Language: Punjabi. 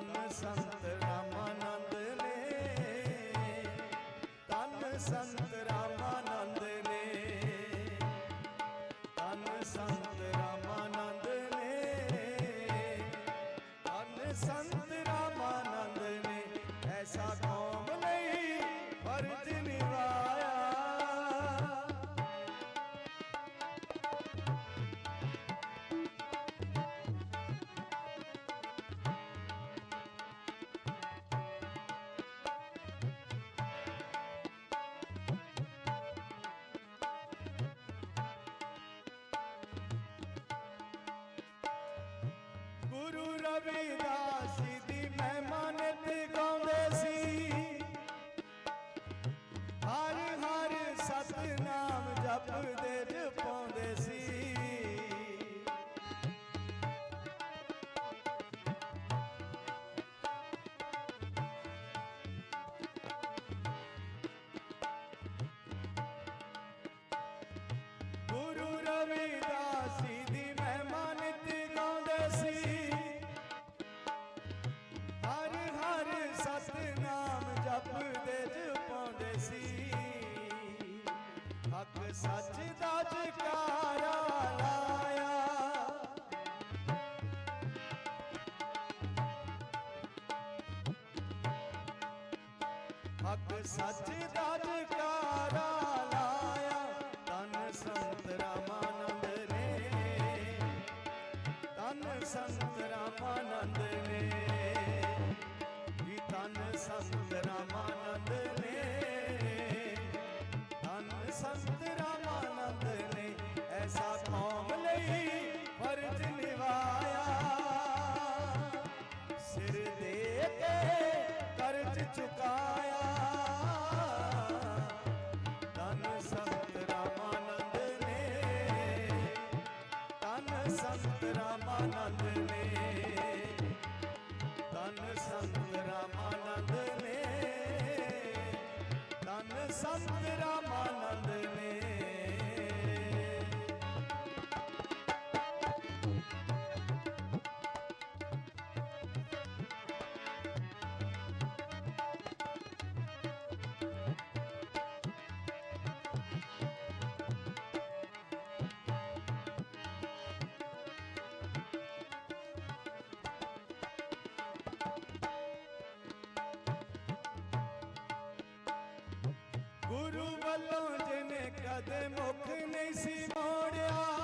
ਤਨ ਸੰਤ ਰਾਮਾਨੰਦ ਨੇ, ਤਨ ਸੰਤ ਰਾਮਾਨੰਦ ਨੇ, ਤਨ ਸੰਤ ਰਾਮਾਨੰਦ ਨੇ, ਤਨ ਸੰਤ ਰਾਮਾਨੰਦ ਨੇ, ਐਸਾ ਗੁਰੂ ਰਵਿਦਾਸ ਦੀ ਮਹਿਮਾ ਗਾਉਂਦੇ ਸੀ। ਹਰ ਹਰ ਸਤਨਾਮ ਜਪਦੇ ਸੀ। ਹੱਕ ਸੱਚ ਦਾ ਜਕਾਰਾ ਲਾਇਆ। ਹੱਕ ਸੱਚ ਦਾ ਜਕਾਰਾ ਲਾਇਆ। ਤਨ ਸੰਤ ਰਾਮਾਨੰਦ ਨੇ। ਤਨ ਸੰਤ ਰਾਮਾਨੰਦ ਨੇ। ਤਨ ਸੰਤ ਰਾਮਾਨੰਦ ਸੰਤ ਰਾਮਾਨੰਦ ਨੇ। ਤਨ ਸੰਤ ਰਾਮਾਨੰਦ ਨੇ। ਤਨ ਸੰਤ ਰਾਮ ਵੱਲੋਂ ਜਿਨੇ ਕਦੇ ਮੁਖ ਨਹੀਂ ਸੀ ਮੋੜਿਆ।